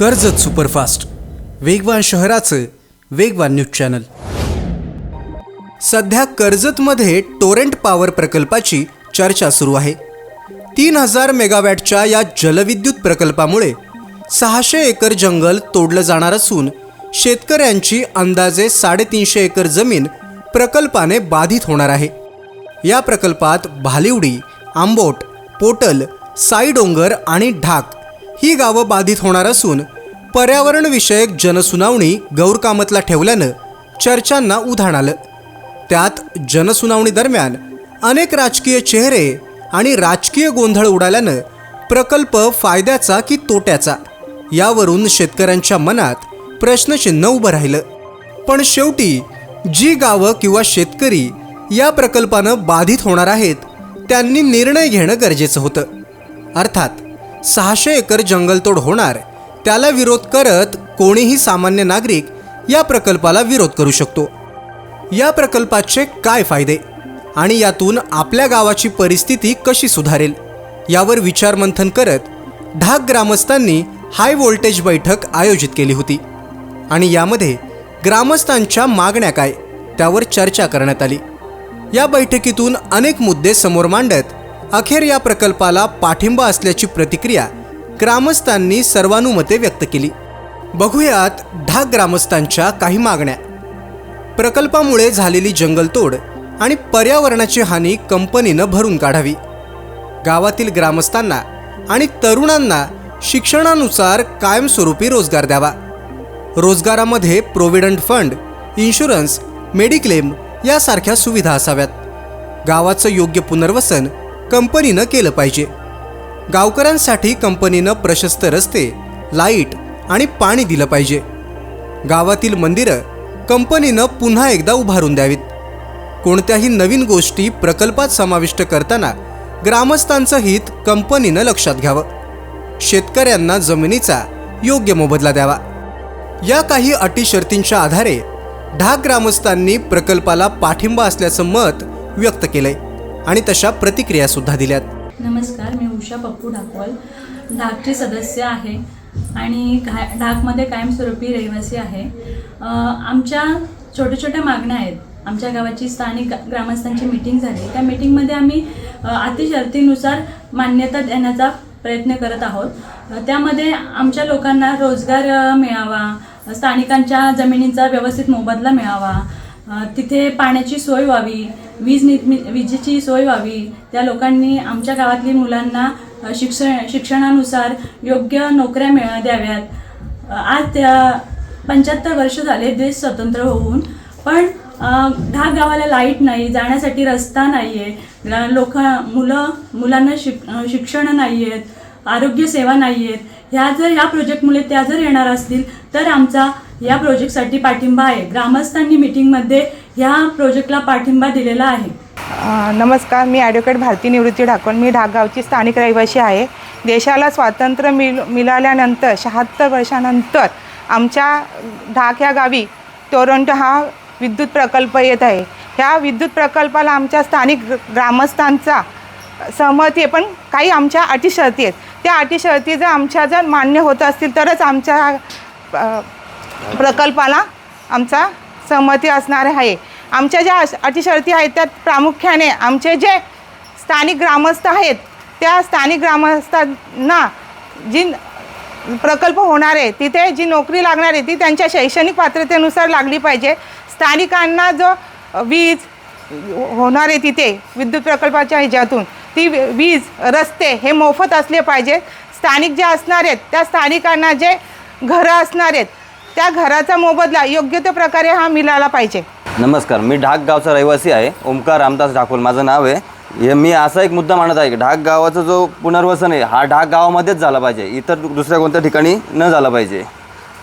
Karjat superfast. वेगवान शहराचं वेगवान न्यूज चॅनल. सध्या कर्जतमध्ये टोरेंट पॉवर प्रकल्पाची चर्चा सुरू आहे. तीन हजार मेगावॅटच्या या जलविद्युत प्रकल्पामुळे सहाशे एकर जंगल तोडलं जाणार असून शेतकऱ्यांची अंदाजे साडेतीनशे एकर जमीन प्रकल्पाने बाधित होणार आहे. या प्रकल्पात भालिवडी आंबोट पोटल साईडोंगर आणि ढाक ही गावं बाधित होणार असून पर्यावरणविषयक जनसुनावणी गौरकामतला ठेवल्यानं चर्चांना उधाण आलं. त्यात जनसुनावणी दरम्यान अनेक राजकीय चेहरे आणि राजकीय गोंधळ उडाल्यानं प्रकल्प फायद्याचा की तोट्याचा यावरून शेतकऱ्यांच्या मनात प्रश्नचिन्ह उभं राहिलं. पण शेवटी जी गावं किंवा शेतकरी या प्रकल्पानं बाधित होणार आहेत त्यांनी निर्णय घेणं गरजेचं होतं. अर्थात सहाशे एकर जंगलतोड होणार. त्याला विरोध करत कोणीही सामान्य नागरिक या प्रकल्पाला विरोध करू शकतो. या प्रकल्पाचे काय फायदे? आणि यातून आपल्या गावाची परिस्थिती कशी सुधारेल? यावर विचारमंथन करत ढाक ग्रामस्थांनी हाय व्होल्टेज बैठक आयोजित केली होती. आणि यामध्ये ग्रामस्थांच्या मागण्या काय? त्यावर चर्चा करण्यात आली. या बैठकीतून अनेक मुद्दे समोर मांडत अखेर या प्रकल्पाला पाठिंबा असल्याची प्रतिक्रिया ग्रामस्थांनी सर्वानुमते व्यक्त केली. बघूयात ढाक ग्रामस्थांच्या काही मागण्या. प्रकल्पामुळे झालेली जंगलतोड आणि पर्यावरणाची हानी कंपनीनं भरून काढावी. गावातील ग्रामस्थांना आणि तरुणांना शिक्षणानुसार कायमस्वरूपी रोजगार द्यावा. रोजगारामध्ये प्रोव्हिडंट फंड इन्शुरन्स मेडिक्लेम यासारख्या सुविधा असाव्यात. गावाचं योग्य पुनर्वसन कंपनीनं केलं पाहिजे. गावकऱ्यांसाठी कंपनीनं प्रशस्त रस्ते लाइट आणि पाणी दिलं पाहिजे. गावातील मंदिरं कंपनीनं पुन्हा एकदा उभारून द्यावीत. कोणत्याही नवीन गोष्टी प्रकल्पात समाविष्ट करताना ग्रामस्थांचं हित कंपनीनं लक्षात घ्यावं. शेतकऱ्यांना जमिनीचा योग्य मोबदला द्यावा. या काही अटी शर्तींच्या आधारे ढाक ग्रामस्थांनी प्रकल्पाला पाठिंबा असल्याचं मत व्यक्त केलंय. आणि तशा प्रतिक्रिया सुद्धा दिल्यात. नमस्कार मी उषा पप्पू ढाकवल ढाकचे सदस्य आहे आणि का ढाकमध्ये कायमस्वरूपी रहिवासी आहे. आमच्या छोट्या छोट्या मागण्या आहेत. आमच्या गावाची स्थानिक ग्रामस्थांची मीटिंग झाली. त्या मीटिंगमध्ये आम्ही अतिशर्तीनुसार मान्यता देण्याचा प्रयत्न करत आहोत. त्यामध्ये आमच्या लोकांना रोजगार मिळावा स्थानिकांच्या जमिनींचा व्यवस्थित मोबदला मिळावा तिथे पाण्याची सोय व्हावी वीज निर्मि विजेची सोय व्हावी. त्या लोकांनी आमच्या गावातली मुलांना शिक्षण शिक्षणानुसार योग्य नोकऱ्या मिळा द्याव्यात. आज त्या पंच्याहत्तर वर्ष झाले देश स्वतंत्र होऊन पण अ, गावाला लाइट नाही जाण्यासाठी रस्ता नाही आहे लोक मुलं मुलांना शिक शिक्षण नाही आहेत आरोग्यसेवा नाही आहेत ह्या जर ह्या प्रोजेक्टमुळे त्या जर येणार असतील तर आमचा या प्रोजेक्टसाठी पाठिंबा आहे. ग्रामस्थांनी मिटिंगमध्ये ह्या प्रोजेक्टला पाठिंबा दिलेला आहे. नमस्कार मी ॲडव्होकेट भारती निवृत्ती ढाकण मी ढाकगावची स्थानिक रहिवासी आहे. देशाला स्वातंत्र्य मिल मिळाल्यानंतर शहात्तर वर्षानंतर आमच्या ढाक या गावी टोरंटो हा विद्युत प्रकल्प येत आहे. ह्या विद्युत प्रकल्पाला आमच्या स्थानिक ग्रामस्थांचा सहमती आहे पण काही आमच्या अटी शर्ती आहेत. त्या अटी शर्ती जर आमच्या जर मान्य होत असतील तरच आमच्या प्रकल्पाला आमचा सहमती असणार आहे. आमच्या ज्या अटीशर्ती आहेत त्यात प्रामुख्याने आमचे जे स्थानिक ग्रामस्थ आहेत त्या स्थानिक ग्रामस्थांना जी प्रकल्प होणार आहे तिथे जी नोकरी लागणार आहे ती त्यांच्या शैक्षणिक पात्रतेनुसार लागली पाहिजे. स्थानिकांना जो वीज होणार आहे तिथे विद्युत प्रकल्पाच्या ह्याच्यातून ती वी- वीज रस्ते हे मोफत असले पाहिजे. स्थानिक जे असणार आहेत त्या स्थानिकांना जे घरं असणार आहेत त्या घराचा मोबदला योग्य त्या प्रकारे हा मिळाला पाहिजे. नमस्कार मी ढाक गावचा रहिवासी आहे ओमकार रामदास ढाकोल. माझं नाव आहे. हे मी असा एक मुद्दा मांडत आहे की ढाक गावाचा जो पुनर्वसन आहे हा ढाक गावामध्येच झाला पाहिजे. इतर दुसऱ्या कोणत्या ठिकाणी न झाला पाहिजे.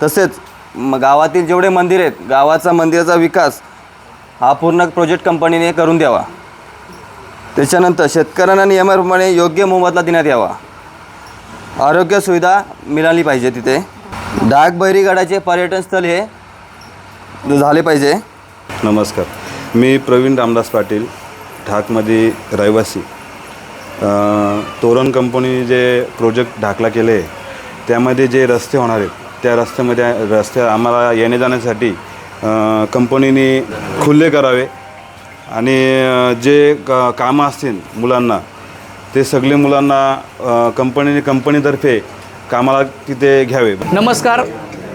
तसेच म गावातील जेवढे मंदिर आहेत गावाचा मंदिराचा विकास हा पूर्ण प्रोजेक्ट कंपनीने करून द्यावा. त्याच्यानंतर शेतकऱ्यांना नियमाप्रमाणे योग्य मोबदला देण्यात यावा. आरोग्य सुविधा मिळाली पाहिजे तिथे. डाक बैरीगडाचे पर्यटन स्थळ हे झाले पाहिजे. नमस्कार. मी प्रवीण रामदास पाटील ढाकमध्ये रहिवासी. तोरण कंपनी जे प्रोजेक्ट ढाकला केले त्यामध्ये जे रस्ते होणार आहेत त्या रस्त्यामध्ये रस्त्या आम्हाला येणे जाण्यासाठी कंपनीने खुल्ले करावे आणि जे क कामं असतील मुलांना ते सगळे मुलांना कंपनीने कंपनीतर्फे कामाला तिथे घ्यावे. नमस्कार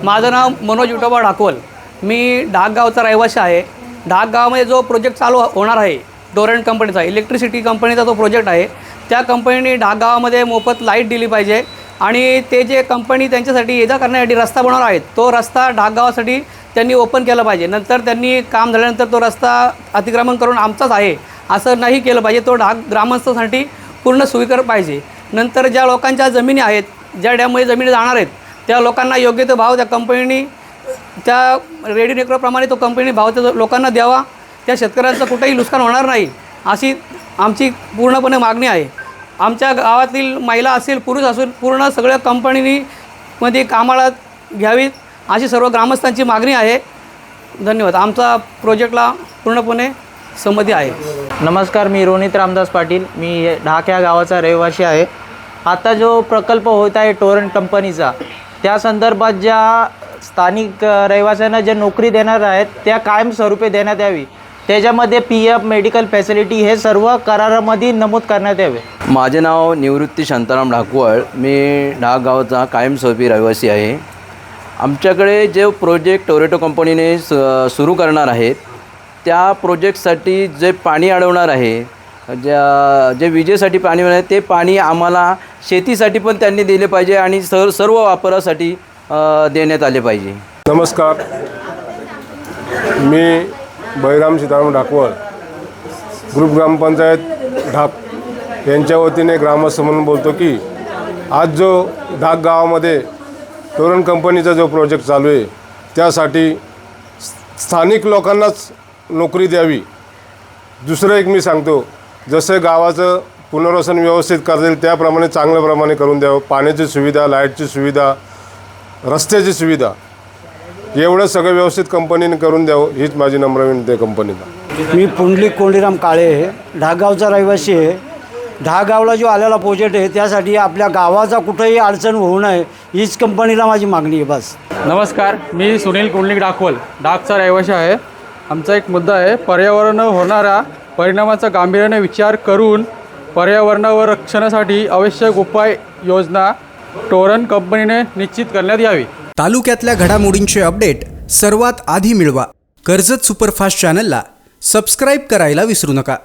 माझं नाव मनोज विठोबा ढाकवल. मी डाकगावचा रहिवासी आहे. डाकगावमध्ये जो प्रोजेक्ट चालू होणार आहे डोरेंट कंपनीचा इलेक्ट्रिसिटी कंपनीचा जो प्रोजेक्ट आहे त्या कंपनीने ढाक गावामध्ये मोफत लाइट दिली पाहिजे आणि ते जे कंपनी त्यांच्यासाठी ये जा करण्यासाठी रस्ता बनवणार आहेत तो रस्ता डाकगावासाठी त्यांनी ओपन केला पाहिजे. नंतर त्यांनी काम झाल्यानंतर तो रस्ता अतिक्रमण करून आमचाच आहे असं नाही केलं पाहिजे. तो डाक ग्रामस्थांसाठी पूर्ण स्वीकार पाहिजे. नंतर ज्या लोकांच्या जमिनी आहेत ज्या डॅममध्ये जमिनी जाणार आहेत त्या लोकांना योग्य तो भाव त्या कंपनीने त्या रेडी नेकरप्रमाणे तो कंपनी भाव त्या लोकांना द्यावा. त्या शेतकऱ्यांचं कुठंही नुकसान होणार नाही अशी आमची पूर्णपणे मागणी आहे. आमच्या गावातील महिला असेल पुरुष असून पूर्ण सगळ्या कंपनीनी मध्ये कामाला घ्यावीत अशी सर्व ग्रामस्थांची मागणी आहे. धन्यवाद. आमचा प्रोजेक्टला पूर्णपणे संमती आहे. नमस्कार मी रोनित रामदास पाटील. मी ढाक या गावाचा रहिवासी आहे. आता जो प्रकल्प होत आहे टोरंट कंपनीचा त्या संदर्भात ज्या स्थानिक रहिवाशांना ज्या नोकरी देणार आहेत त्या कायमस्वरूपी देण्यात यावी. त्याच्यामध्ये पी एफ मेडिकल फॅसिलिटी हे सर्व करारामध्ये नमूद करण्यात यावे. माझे नाव निवृत्ती शांताराम ढाकवळ. मी ढाक गावाचा कायमस्वरूपी रहिवासी आहे. आमच्याकडे जे प्रोजेक्ट टोरेटो कंपनीने स सुरू करणार आहेत त्या प्रोजेक्टसाठी जे पाणी अडवणार आहे ज्या जे विजेसाठी पाणी मिळाले ते पाणी आम्हाला शेतीसाठी पण त्यांनी दिले पाहिजे आणि सर सर्व वापरासाठी देण्यात आले पाहिजे. नमस्कार. मी बहिराम सीताराम ढाकवळ ग्रुप ग्रामपंचायत ढाक यांच्या वतीने ग्रामस्थ म्हणून बोलतो की आज जो ढाक गावामध्ये तोरण कंपनीचा जो प्रोजेक्ट चालू आहे त्यासाठी स्थानिक लोकांनाच नोकरी द्यावी. दुसरं एक मी सांगतो जसं गावाचं पुनर्वसन व्यवस्थित करता येईल त्याप्रमाणे चांगल्या प्रमाणे करून द्यावं. पाण्याची सुविधा लाईटची सुविधा रस्त्याची सुविधा एवढं सगळं व्यवस्थित कंपनीने करून द्यावं हीच माझी नम्र विनंती आहे कंपनीला. मी पुंडलिक कोंडीराम काळे आहे. ढागावचा रहिवासी आहे. ढागावला जो आलेला प्रोजेक्ट आहे त्यासाठी आपल्या गावाचा कुठंही अडचण होऊ नये हीच कंपनीला माझी मागणी आहे बस. नमस्कार मी सुनील कुंडलिक डाकवल डाकचा रहिवासी आहे. आमचा एक मुद्दा आहे पर्यावरणावर होणाऱ्या परिणामाचा गांभीर्याने विचार करून पर्यावरणावर रक्षणासाठी आवश्यक उपाय योजना टोरन कंपनीने निश्चित करण्यात यावी. तालुक्यातल्या घडामोडींचे अपडेट सर्वात आधी मिळवा. कर्जत सुपरफास्ट चॅनलला सबस्क्राईब करायला विसरू नका.